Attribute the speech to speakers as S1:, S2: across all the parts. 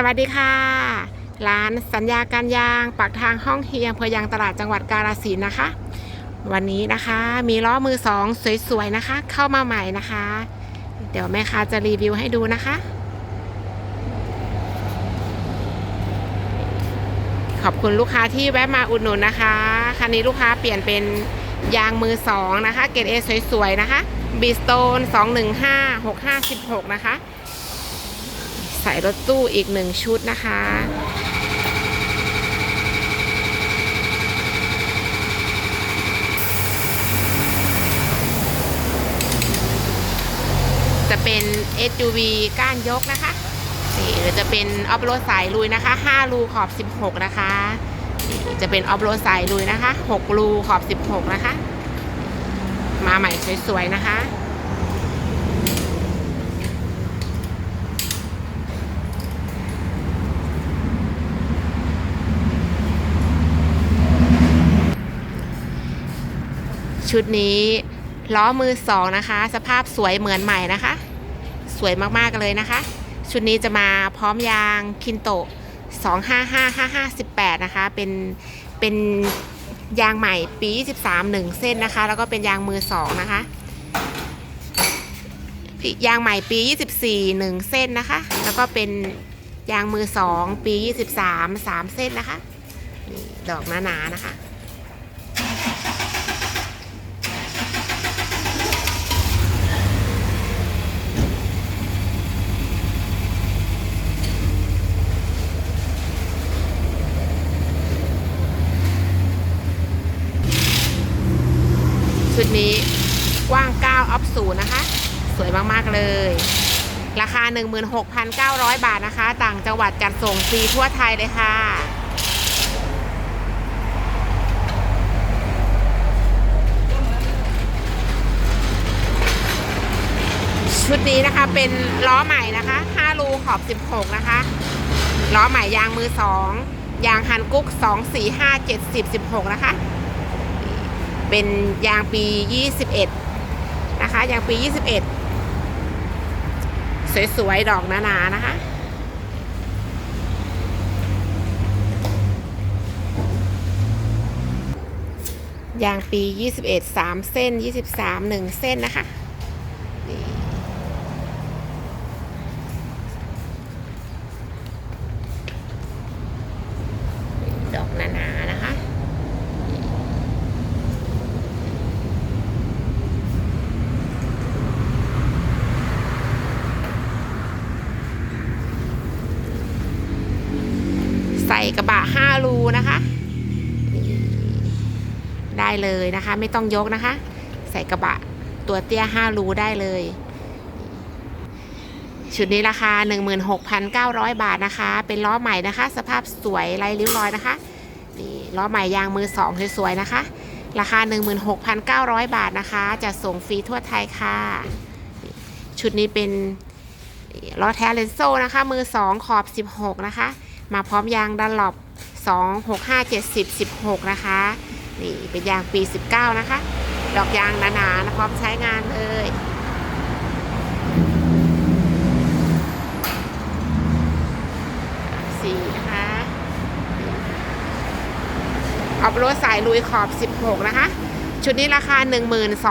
S1: สวัสดีค่ะ ร้านสัญญาการยางปากทางห้องเฮียงเภอยางตลาดจังหวัดกาฬสินนะคะ วันนี้นะคะมีล้อมือสองสวยๆนะคะ เข้ามาใหม่นะคะ เดี๋ยวแม่ค้าจะรีวิวให้ดูนะคะ ขอบคุณลูกค้าที่แวะมาอุดหนุนนะคะคันนี้ลูกค้าเปลี่ยนเป็นยางมือสองนะคะ เกรดเอสวยๆนะคะบีสโตน215 6516นะคะ ส่รถตู้อีกหนึ่งชุดนะคะ จะเป็น SUV ก้านยกนะคะนี่หรือจะเป็นออฟโรดสายลุยนะคะ 5 รูขอบ 16 นะคะนี่จะเป็นออฟโรดสายลุยนะคะ 6 รูขอบ 16 นะคะ มาใหม่สวยๆนะคะ ชุดนี้ล้อมือสองนะคะ สภาพสวยเหมือนใหม่นะคะ สวยมากๆเลยนะคะ ชุดนี้จะมาพร้อมยางคินโตะ255558 นะคะ เป็นเป็นยางใหม่ปี 23 1 เส้นนะคะ แล้วก็เป็นยางมือสองนะคะยางใหม่ปี 24 1 เส้นนะคะ แล้วก็เป็นยางมือสองปี 23 3 เส้นนะคะ ดอกหนาๆนะคะ ชุดนี้กว้าง 9 ออฟศูนย์นะคะ สวยมาก ๆ เลย ราคา 16,900 บาทนะคะ ต่างจังหวัดจัดส่งฟรีทั่วไทยเลยค่ะ ชุดนี้นะคะเป็นล้อใหม่นะคะ 5 รูขอบ 16 นะคะ ล้อใหม่ยางมือ 2 ยางฮันกุ๊ก 2 4 5 7 10 16 นะคะ เป็นยางปี 21 นะคะ ยางปี 21 สวยๆ ดอกหนาๆ นะคะยางปี 21 3 เส้น 23 1 เส้นนะคะนี่ดอกหนาๆ นะคะ ใส่ กระบะ5รูนะคะ ได้เลยนะคะ ไม่ต้องยกนะคะ ใส่กระบะตัวเตี้ย5รูได้เลย ชุดนี้ราคา 16,900 บาทนะคะ เป็นล้อใหม่นะคะ สภาพสวยไร้ริ้วรอยนะคะนี่ล้อใหม่ยางมือสองสวยๆนะคะ ราคา 16,900 บาทนะคะ จะส่งฟรีทั่วไทยค่ะ ชุดนี้เป็นล้อแท้เลนโซนะคะ มือ2ขอบ 16 นะคะ มาพร้อมยางดันหลบ2 6 5 7 10 16 นะคะ นี่เป็นยางปี 19 นะคะ ดอกยางหนาๆนะพร้อมใช้งานเลยสีนะคะออฟโรดสายลุยขอบ 16 นะคะ ชุดนี้ราคา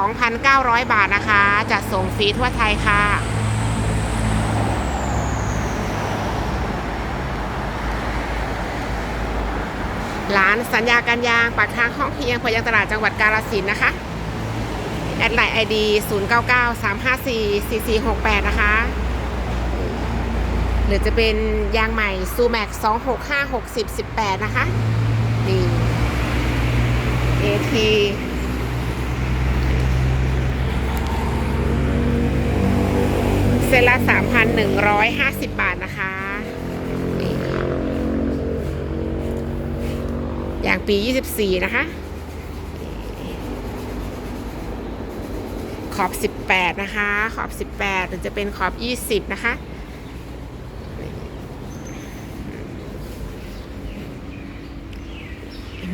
S1: 12,900 บาทนะคะ จะส่งฟรีทั่วไทยค่ะ ร้านสัญญาการยางปากทางห้องเฮียงพยางตลาดจังหวัดกาฬสินนะคะ แอดไลน์ไอดี0 9 9 3 5 4 4 4 6 8นะคะ หรือจะเป็นยางใหม่ซูแม็ก2 6 5 6 0 18นะคะ นี่ AT เส้นละ3,150บาทนะคะ อย่างปี 24 นะคะ ขอบ 18 นะคะ ขอบ 18หรือจะเป็นขอบ 20 นะคะ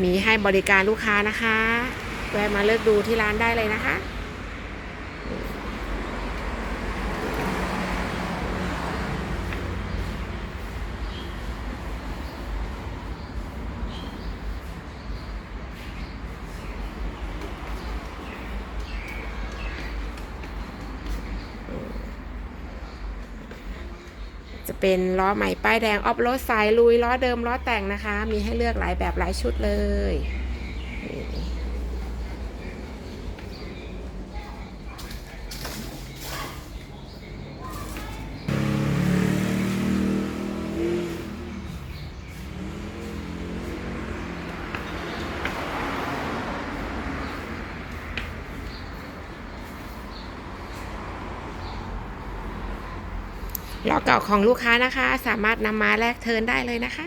S1: มีให้บริการลูกค้านะคะ แวะมาเลือกดูที่ร้านได้เลยนะคะ จะเป็นล้อใหม่ป้ายแดงออฟโรดสายลุยล้อเดิมล้อแต่งนะคะ มีให้เลือกหลายแบบหลายชุดเลย ล้อเก่าของลูกค้านะคะ สามารถนำมาแลกเทิร์นได้เลยนะคะ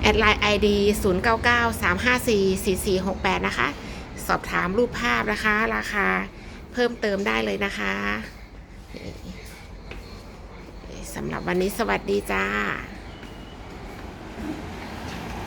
S1: แอดไลน์ ID 0 9 9 3 5 4 4 4 6 8 นะคะ สอบถามรูปภาพนะคะ ราคาเพิ่มเติมได้เลยนะคะสำหรับวันนี้สวัสดีจ้า